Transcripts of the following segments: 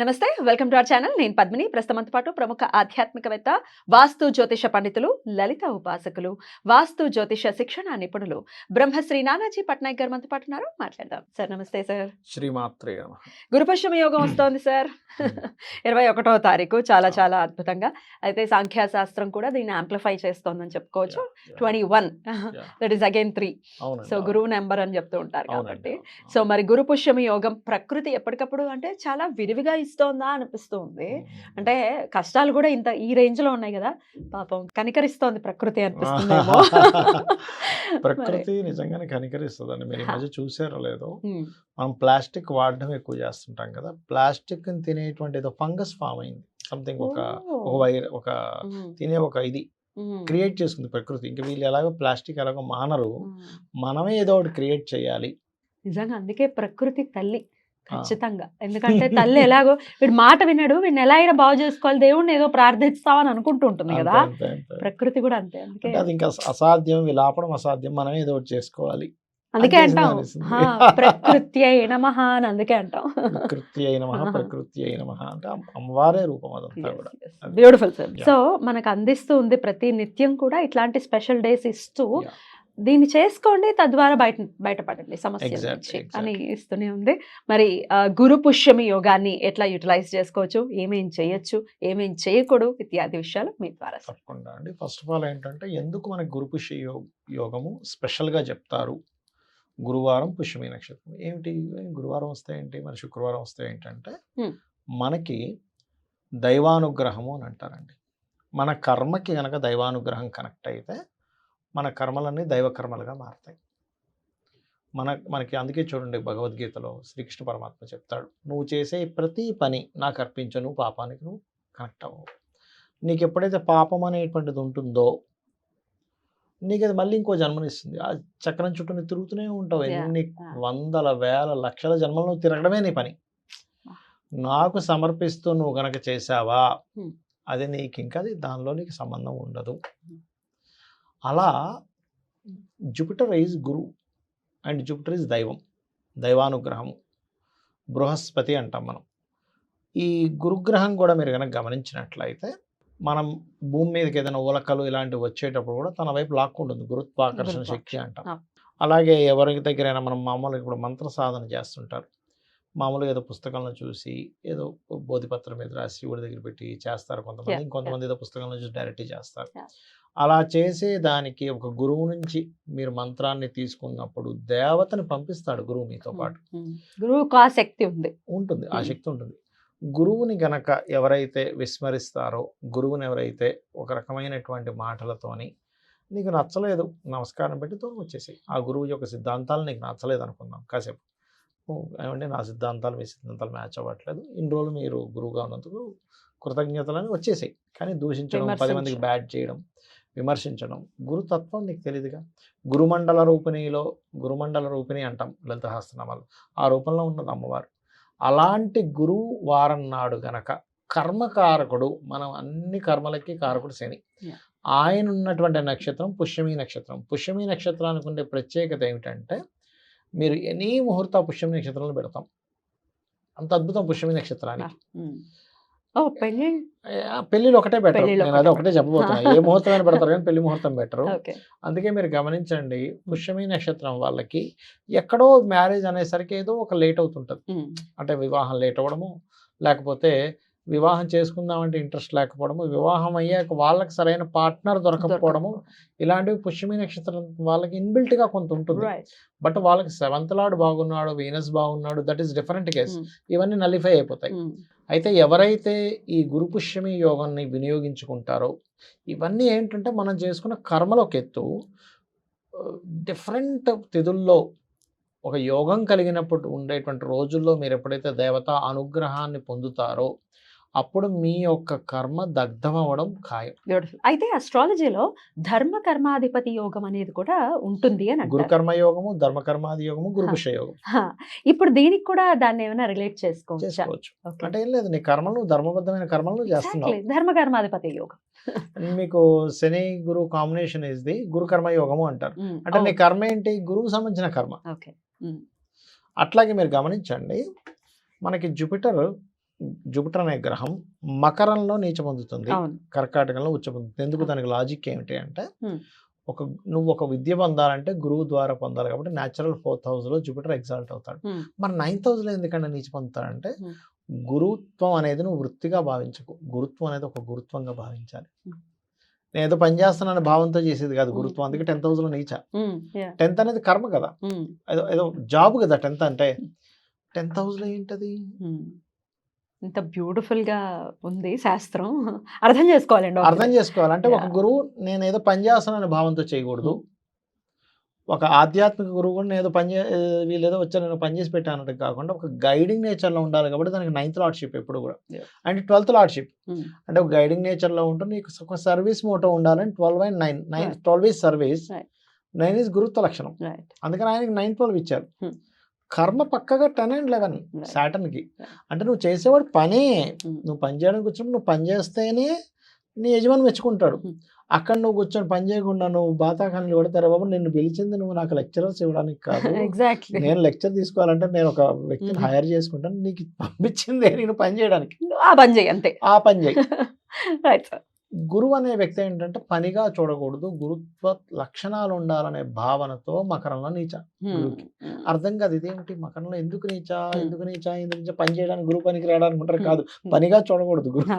నమస్తే welcome to our channel. నేను పద్మిని. ప్రస్తుతంతో పాటు ప్రముఖ ఆధ్యాత్మికవేత్త వాస్తు జ్యోతిష పండితులు లలిత ఉపాసకులు వాస్తు జ్యోతిష శిక్షణ నిపుణులు బ్రహ్మశ్రీ నానాజీ పట్నాయక్ గారు మనతో పాటు ఉన్నారు. మాట్లాడదాం. సార్ నమస్తే సార్. శ్రీమాత్రే. గురుపశ్చిమ యోగం వస్తోంది సార్. ఇరవై ఒకటో తారీఖు చాలా చాలా అద్భుతంగా. అయితే సాంఖ్యాశాస్త్రం కూడా దీన్ని ఆంప్లిఫై చేస్తోందని చెప్పుకోవచ్చు. Twenty one. That is again three. So. గురువు నెంబర్ అని చెప్తూ ఉంటారు కాబట్టి. సో. మరి గురు పుష్యమి యోగం ప్రకృతి ఎప్పటికప్పుడు అంటే చాలా విరివిగా ఇస్తోందా అనిపిస్తుంది. అంటే కష్టాలు కూడా ఇంత ఈ రేంజ్లో ఉన్నాయి కదా. పాపం కనికరిస్తోంది ప్రకృతి అనిపిస్తుందేమో. ప్రకృతి నిజంగానే కనికరిస్తుందండి. మీరు ఈ మధ్య చూసారో లేదో మనం ప్లాస్టిక్ వాడడం ఎక్కువ చేస్తుంటాం కదా. ప్లాస్టిక్ తినేటువంటి ఏదో ఫంగస్ ఫామ్ అయింది. సంథింగ్ ఒక. ఒక వైర్ ఒక తినే ఒక ఇది క్రియేట్ చేసుకుంది ప్రకృతి. ఇంకా వీళ్ళు ఎలాగో ప్లాస్టిక్ ఎలాగో మానరు. మనమే ఏదో ఒకటి క్రియేట్ చేయాలి. నిజంగా అందుకే ప్రకృతి తల్లి. ఖచ్చితంగా. ఎందుకంటే తల్లి ఎలాగో వీడు మాట విన్నాడు వీడిని ఎలా అయినా బాగు చేసుకోవాలి దేవుడిని ఏదో ప్రార్థిస్తామని అనుకుంటూ ఉంటుంది కదా. ప్రకృతి కూడా అంతే అందుకే అది ఇంకా అసాధ్యం వీళ్ళు ఆపడం అసాధ్యం మనమే ఏదో చేసుకోవాలి. అందుకే అది అంటాం. ప్రకృతి అయిన మహా అని అందుకే అంటాం. ప్రకృతి అయిన మహా ప్రకృతి అయిన మహా అంటే అమ్మ- అమ్మవారే రూపం అదంతా కూడా. అది- బ్యూటిఫుల్ సార్. సో మనకు అందిస్తూ ఉంది ప్రతి నిత్యం కూడా ఇట్లాంటి స్పెషల్ డేస్ ఇస్తూ. దీన్ని చేసుకోండి తద్వారా బయట బయటపడండి సమస్య నుంచి. అని ఇస్తూనే ఉంది. మరి గురు పుష్యమి యోగాన్ని ఎట్లా యూటిలైజ్ చేసుకోవచ్చు ఏమేం చేయొచ్చు ఏమేం చేయకూడదు ఇత్యాది విషయాలు మీ ద్వారా తప్పకుండా అండి. ఫస్ట్ ఆఫ్ ఆల్ ఏంటంటే ఎందుకు మనకి గురు పుష్య యోగము స్పెషల్గా చెప్తారు? గురువారం పుష్యమి నక్షత్రం. ఏమిటి గురువారం వస్తే ఏంటి? మరి శుక్రవారం వస్తే ఏంటంటే. మనకి దైవానుగ్రహము అని అంటారండి. మన కర్మకి గనక దైవానుగ్రహం కనెక్ట్ అయితే మన కర్మలన్నీ దైవ కర్మలుగా మారుతాయి. మన మనకి అందుకే చూడండి భగవద్గీతలో శ్రీకృష్ణ పరమాత్మ చెప్తాడు నువ్వు చేసే ప్రతి పని నాకు అర్పించు నువ్వు పాపానికి నువ్వు కనెక్ట్ అవ్వవు. నీకు ఎప్పుడైతే పాపం అనేటువంటిది ఉంటుందో నీకు అది మళ్ళీ ఇంకో జన్మనిస్తుంది. ఆ చక్రం చుట్టూ నువ్వు తిరుగుతూనే ఉంటావు. ఎన్ని. వందల వేల లక్షల జన్మలు నువ్వు తిరగడమే నీ పని. నాకు సమర్పిస్తూ నువ్వు గనక చేసావా. అది నీకు ఇంకా దానిలో నీకు సంబంధం ఉండదు. అలా Jupiter is guru and Jupiter is daivam దైవానుగ్రహము Brihaspati అంటాం మనం. ఈ గురుగ్రహం కూడా మీరు కనుక గమనించినట్లయితే మనం భూమి మీదకి ఏదైనా ఉలకలు ఇలాంటివి వచ్చేటప్పుడు కూడా తన వైపు లాక్కుంటుంది గురుత్వాకర్షణ శక్తి అంటాం. అలాగే ఎవరికి దగ్గరైనా మనం మామూలుగా ఇప్పుడు మంత్ర సాధన చేస్తుంటారు. మామూలుగా ఏదో పుస్తకంలో చూసి ఏదో బోధిపత్రం మీద రాసి శివుడి దగ్గర పెట్టి చేస్తారు కొంతమంది. ఇంకొంతమంది ఏదో పుస్తకంలో చూసి డైరెక్ట్ చేస్తారు. అలా చేసే దానికి ఒక గురువు నుంచి మీరు మంత్రాన్ని తీసుకున్నప్పుడు దేవతని పంపిస్తాడు గురువు మీతో పాటు. గురువుకు ఆ శక్తి ఉంది. ఉంటుంది. ఆ. శక్తి ఉంటుంది. గురువుని గనక ఎవరైతే విస్మరిస్తారో గురువుని ఎవరైతే ఒక రకమైనటువంటి మాటలతోని నీకు నచ్చలేదు నమస్కారం పెట్టి దూరం వచ్చేసి ఆ గురువు యొక్క సిద్ధాంతాలు నీకు నచ్చలేదు అనుకుందాం కాసేపు. ఓ, ఏమండి నా సిద్ధాంతాలు మీ సిద్ధాంతాలు మ్యాచ్ అవ్వట్లేదు. ఇన్ని రోజులు మీరు గురువుగా ఉన్నందుకు కృతజ్ఞతలని వచ్చేసాయి. కానీ దూషించడం పది మందికి. బ్యాడ్ చేయడం విమర్శించడం. గురుతత్వం నీకు తెలియదుగా గురుమండల రూపిణిలో గురుమండల రూపిణి అంటాం లలిత హస్తనామాలు ఆ రూపంలో ఉన్నది అమ్మవారు. అలాంటి గురువు వారం నాడు గనక కర్మకారకుడు మనం అన్ని కర్మలకి కారకుడు శని. ఆయన ఉన్నటువంటి నక్షత్రం పుష్యమి నక్షత్రం. పుష్యమి నక్షత్రానికి ఉండే ప్రత్యేకత ఏమిటంటే మీరు ఎనీ ముహూర్త పుష్యమి నక్షత్రంలో పెడతాం. అంత అద్భుతం పుష్యమి నక్షత్రానికి. పెళ్ళిళ్ళు ఒకటే బెటర్. నేను అదే ఒకటే చెప్పబోతున్నా. ఏ ముహూర్తమైనా పెడతారు కానీ పెళ్ళి ముహూర్తం బెటరు. అందుకే మీరు గమనించండి పుష్యమి నక్షత్రం వాళ్ళకి ఎక్కడో మ్యారేజ్ అనేసరికి ఏదో ఒక లేట్ అవుతుంటుంది. అంటే వివాహం లేట్ అవ్వడము లేకపోతే వివాహం చేసుకుందామంటే ఇంట్రెస్ట్ లేకపోవడము వివాహం అయ్యాక వాళ్ళకి సరైన పార్ట్నర్ దొరకకపోవడము ఇలాంటివి పుష్యమి నక్షత్రం వాళ్ళకి ఇన్బిల్ట్గా కొంత ఉంటుంది. బట్ వాళ్ళకి సెవెంత్ లార్డ్ బాగున్నాడు వీనస్ బాగున్నాడు that is different case um. ఇవన్నీ నలిఫై అయిపోతాయి ఉమ్. అయితే ఎవరైతే ఈ గురు పుష్యమి యోగాన్ని వినియోగించుకుంటారో ఇవన్నీ ఏంటంటే మనం చేసుకున్న కర్మలు ఒక ఎత్తు డిఫరెంట్ తిథుల్లో ఒక యోగం కలిగినప్పుడు ఉండేటువంటి రోజుల్లో మీరు ఎప్పుడైతే దేవత అనుగ్రహాన్ని పొందుతారో అప్పుడు మీ యొక్క కర్మ దగ్ధం అవ్వడం ఖాయం. బ్యూటిఫుల్ అయితే అస్ట్రాలజీలో ధర్మ కర్మాధిపతి యోగం అనేది కూడా ఉంటుంది అని అంటారు. గురుకర్మ యోగము ధర్మకర్మాది యోగము గురుపుష యోగం ఇప్పుడు దీనికి కూడా దాన్ని ఏమైనా రిలేట్ చేసుకోవచ్చా. అంటే ఏం లేదు నీ కర్మలు ధర్మబద్ధమైన కర్మలు. చేస్తున్నావు. ధర్మ కర్మాధిపతి యోగం. మీకు శని గురు కాంబినేషన్ ఇస్ ది గురు కర్మ యోగము అంటారు. ఉమ్, అంటే నీ ఓ, కర్మ ఏంటి? గురువు సంబంధించిన కర్మ. ఓకే ఉమ్, అట్లాగే మీరు గమనించండి మనకి జూపిటర్ జూపిటర్ అనే గ్రహం మకరంలో నీచ పొందుతుంది కర్కాటకంలో ఉచ్చ పొందుతుంది ఎందుకు దానికి లాజిక్ ఏమిటి అంటే. ఒక నువ్వు ఒక విద్య పొందాలంటే గురువు ద్వారా పొందాలి కాబట్టి న్యాచురల్ ఫోర్త్ హౌస్లో జూపిటర్ ఎగ్జాల్ట్ అవుతాడు. మరి నైన్త్ హౌస్లో ఎందుకంటే నీచ పొందుతాడంటే. గురుత్వం అనేది నువ్వు వృత్తిగా భావించకు. గురుత్వం అనేది ఒక గురుత్వంగా భావించాలి. నేను ఏదో పని చేస్తున్నాను భావంతో చేసేది కాదు. గురుత్వం. అందుకే టెన్త్ హౌస్లో నీచ. టెన్త్ అనేది కర్మ కదా. ఏదో ఏదో జాబ్ కదా టెన్త్ అంటే. టెన్త్ హౌస్లో ఏంటది. ఇంత బ్యూటిఫుల్గా ఉంది శాస్త్రం అర్థం చేసుకోవాలండి. అర్థం చేసుకోవాలంటే ఒక. గురువు నేను ఏదో పని చేస్తున్నానని భావంతో చేయకూడదు ఒక ఆధ్యాత్మిక గురువు కూడా నేను ఏదో పని వీళ్ళు ఏదో వచ్చారు నేను పని చేసి పెట్టానట్టు కాకుండా ఒక గైడింగ్ నేచర్లో ఉండాలి కాబట్టి దానికి నైన్త్ లార్డ్షిప్ ఎప్పుడు కూడా. అంటే ట్వెల్త్ లార్డ్షిప్ అంటే ఒక గైడింగ్ నేచర్లో ఉంటూ నీకు ఒక సర్వీస్ మోటో ఉండాలని twelve and nine nine. Twelve is service. Nine is గురుత్వ లక్షణం. అందుకని ఆయనకి నైన్ ట్వెల్వ్ ఇచ్చారు. కర్మ పక్కగా టెన్ అండ్ లెవెన్ Right. అంటే నువ్వు చేసేవాడు పనే. ఉమ్, నువ్వు పని చేయడానికి వచ్చినప్పుడు నువ్వు పని చేస్తేనే నీ యజమాని మెచ్చుకుంటాడు. Hmm. అక్కడ నువ్వు కూర్చొని పని చేయకుండా నువ్వు బాతాకాన్ని కొడతారా బాబు? నిన్ను పిలిచింది నువ్వు నాకు లెక్చరర్స్ ఇవ్వడానికి కాదు. ఎగ్జాక్ట్లీ నేను లెక్చర్ తీసుకోవాలంటే నేను ఒక వ్యక్తిని Mhm. హైర్ చేసుకుంటాను. నీకు పంపించిందే నేను పని చేయడానికి. ఆ పని చేయి అంతే. ఆ పని చేయి. రైట్ సార్ గురువు అనే వ్యక్తి ఏంటంటే పనిగా చూడకూడదు గురుత్వ లక్షణాలు ఉండాలనే భావనతో మకరంలో నీచ గురువుకి. అర్థం కాదు ఇదేమిటి మకరంలో ఎందుకు నీచా. ఎందుకు నీచా? ఎందుకు నీచా? పని చేయడానికి గురువు పనికి Hmm. కాదు. పనిగా చూడకూడదు గురువు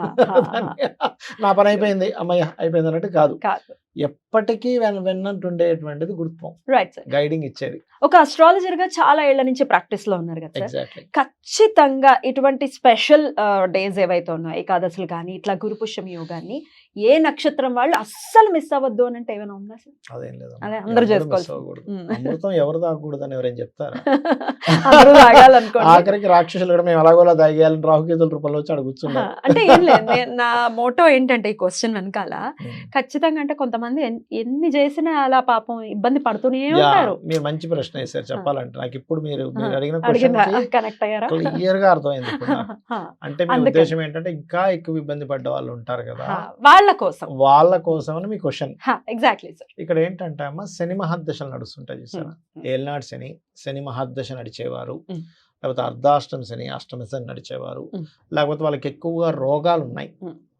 నా పని అయిపోయింది. అమ్మయ్య అయిపోయింది అన్నట్టు కాదు. ఎప్పటికీ వెన్నట్టుండేటువంటిది గురుత్వం. రైట్ సార్ గైడింగ్ ఇచ్చేది. ఒక అస్ట్రాలజర్గా చాలా ఏళ్ళ నుంచి ప్రాక్టీస్లో ఉన్నారు కదా ఖచ్చితంగా ఇటువంటి స్పెషల్ డేస్ ఏవైతే ఉన్నాయో ఏకాదశులు కానీ ఇట్లా గురుపుష్యం యోగాన్ని ఏ నక్షత్రం వాళ్ళు అస్సలు మిస్ అవ్వద్దు అని అంటే ఏమైనా ఉందా సార్? అదేం లేదు అదే అందరూ Hmm. అమృతం ఎవరు తాగకూడదు అని ఎవరైనా చెప్తారా? అందరూ తాగాలనుకోండి. ఆఖరికి రాక్షసులు కూడా మేము అలాగోలా తాగేయాలని రాహుకేతుల రూపంలో వచ్చి కూర్చున్నారు అంటే ఏం లేదు నే- మోటో ఏంటంటే ఈ క్వశ్చన్ వెనకాల. ఖచ్చితంగా అంటే కొంతమంది ఎన్- ఎన్ని చేసినా అలా పాపం ఇబ్బంది పడుతూనే ఉంటారు. మీరు మంచి ప్రశ్న వేశారు చెప్పాలంటే. నాకు ఇప్పుడు మీరు అడిగిన క్వశ్చన్ కనెక్ట్ అయ్యారా? క్లియర్గా అర్థమైంది అంటే మీ. ఉద్దేశం ఏంటంటే ఇంకా ఎక్కువ ఇబ్బంది పడ్డ వాళ్ళు ఉంటారు కదా. వాళ్ళ కోసం. వాళ్ళ కోసమని మీ క్వశ్చన్. ఎగ్జాక్ట్లీ సార్ ఇక్కడ ఏంటంటే అమ్మ శని మహర్దశలు నడుస్తుంటాయి చూసారా? ఏల్నాడు శని శని మహర్దశ నడిచేవారు. లేకపోతే అర్ధాష్టమ శని అష్టమ శని నడిచేవారు. లేకపోతే వాళ్ళకి ఎక్కువగా రోగాలు ఉన్నాయి.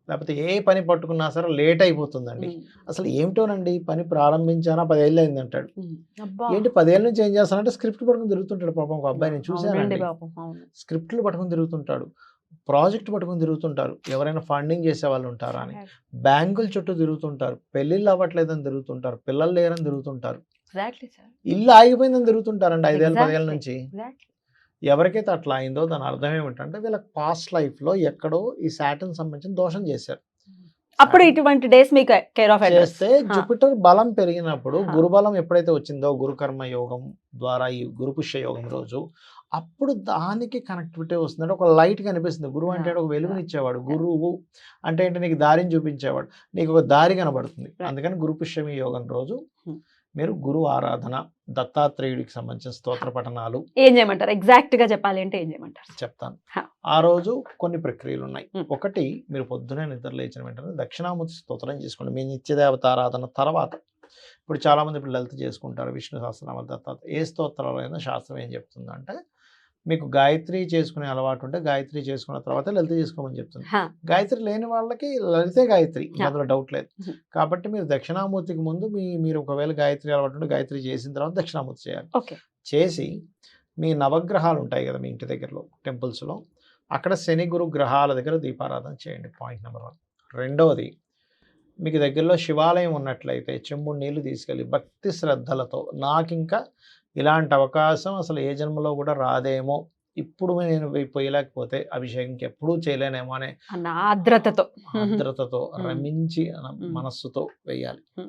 లేకపోతే ఏ పని పట్టుకున్నా సరే లేట్ అయిపోతుందండి. అసలు ఏమిటోనండి? పని ప్రారంభించానా పదేళ్ళు అయింది అంటాడు. ఏంటి పదేళ్ళ నుంచి ఏం చేస్తానంటే స్క్రిప్ట్ పట్టుకుని తిరుగుతుంటాడు పాపం ఒక అబ్బాయి నేను అవును. స్క్రిప్ట్లు పట్టుకుని తిరుగుతుంటాడు. ప్రాజెక్ట్ పట్టుకుని తిరుగుతుంటారు. ఎవరైనా ఫండింగ్ చేసే వాళ్ళు ఉంటారా అని. బ్యాంకుల చుట్టూ తిరుగుతుంటారు. పెళ్ళిళ్ళు అవ్వట్లేదని తిరుగుతుంటారు. పిల్లలు లేరని తిరుగుతుంటారు. ఇల్లు ఆగిపోయిందని తిరుగుతుంటారండి ఐదేళ్ళ. పదేళ్ళ నుంచి. ఎవరికైతే అట్లా అయిందో దాని అర్థం ఏమిటంటే వీళ్ళకి పాస్ట్ లైఫ్లో ఎక్కడో ఈ సాటన్ సంబంధించిన దోషం చేశారు. అప్పుడు ఇటువంటి డేస్ మీకు కేర్ ఆఫ్ చేస్తే జూపిటర్ బలం పెరిగినప్పుడు. గురుబలం ఎప్పుడైతే వచ్చిందో గురుకర్మ యోగం ద్వారా ఈ గురుపుష్య యోగం రోజు అప్పుడు దానికి కనెక్టివిటీ వస్తుందంటే ఒక లైట్ కనిపిస్తుంది. గురువు అంటే. ఒక వెలుగునిచ్చేవాడు గురువు అంటే ఏంటి? నీకు దారిని చూపించేవాడు. నీకు ఒక దారి కనబడుతుంది. అందుకని గురుపుష్యమి యోగం రోజు. మీరు గురు ఆరాధన దత్తాత్రేయుడికి సంబంధించిన స్తోత్ర పఠనాలు ఏం చేయమంటారు? ఎగ్జాక్ట్గా చెప్పాలి అంటే ఏం చేయమంటారు? చెప్తాను. ఆ రోజు కొన్ని ప్రక్రియలు ఉన్నాయి. ఒకటి మీరు పొద్దునే నిద్ర లేచిన వెంటనే దక్షిణామూర్తి స్తోత్రం చేసుకోండి. మీ నిత్యదేవతారాధన తర్వాత ఇప్పుడు చాలా మంది ఇప్పుడు లలిత చేసుకుంటారు. విష్ణు సహస్రనామాలు దత్తాత్ర ఏ స్తోత్రాలు అయినా శాస్త్రం ఏం చెప్తుందంటే మీకు గాయత్రి చేసుకునే అలవాటు ఉంటే గాయత్రి చేసుకున్న తర్వాత లలిత చేసుకోమని చెప్తుంది. గాయత్రి లేని వాళ్ళకి లలితే గాయత్రి. అందులో డౌట్ లేదు. కాబట్టి మీరు దక్షిణామూర్తికి ముందు మీ మీరు ఒకవేళ గాయత్రి అలవాటు ఉంటే గాయత్రి చేసిన తర్వాత దక్షిణామూర్తి చేయాలి. చేసి మీ నవగ్రహాలు ఉంటాయి కదా మీ ఇంటి దగ్గరలో టెంపుల్స్లో అక్కడ శని గురు గ్రహాల దగ్గర దీపారాధన చేయండి. Point number one. రెండవది మీకు దగ్గరలో శివాలయం ఉన్నట్లయితే చెంబుడు నీళ్ళు తీసుకెళ్ళి భక్తి శ్రద్ధలతో నాకు ఇంకా ఇలాంటి అవకాశం అసలు ఏ జన్మలో కూడా రాదేమో ఇప్పుడు నేను పోయి- పోయలేకపోతే అభిషేకంకి ఎప్పుడూ చేయలేనేమో అనే ఆర్ద్రతతో ఆర్ద్రతతో. రమించి. మనస్సుతో వేయాలి.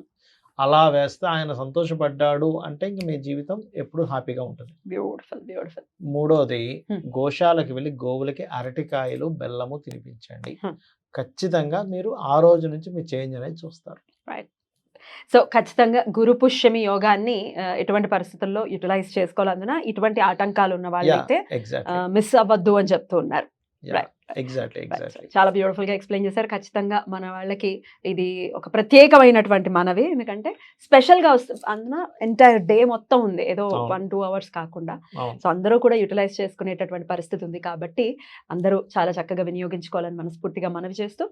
అలా వేస్తే ఆయన సంతోషపడ్డాడు అంటే ఇంక మీ జీవితం ఎప్పుడు హ్యాపీగా ఉంటుంది బ్యూటిఫుల్ బ్యూటిఫుల్ మూడోది. గోశాలకు వెళ్ళి గోవులకి అరటికాయలు బెల్లము తినిపించండి. ఖచ్చితంగా మీరు ఆ రోజు నుంచి మీ చేంజ్ అనేది చూస్తారు సో ఖచ్చితంగా గురు పుష్యమి యోగాన్ని ఎటువంటి పరిస్థితుల్లో యూటిలైజ్ చేసుకోవాలందున ఇటువంటి ఆటంకాలు ఉన్న వాళ్ళైతే మిస్ అవ్వద్దు అని చెప్తూ ఉన్నారు. ఎగ్జాక్ట్లీ. ఎగ్జాక్ట్లీ. చాలా బ్యూటిఫుల్గా ఎక్స్ప్లెయిన్ చేశారు. ఖచ్చితంగా మన వాళ్ళకి ఇది ఒక ప్రత్యేకమైనటువంటి మనవి. ఎందుకంటే స్పెషల్గా వస్తుంది అందున ఎంటైర్ డే మొత్తం ఉంది. ఏదో. వన్ టూ అవర్స్ కాకుండా. సో అందరూ కూడా యూటిలైజ్ చేసుకునేటటువంటి పరిస్థితి ఉంది కాబట్టి అందరూ చాలా చక్కగా వినియోగించుకోవాలని మనస్ఫూర్తిగా మనవి చేస్తూ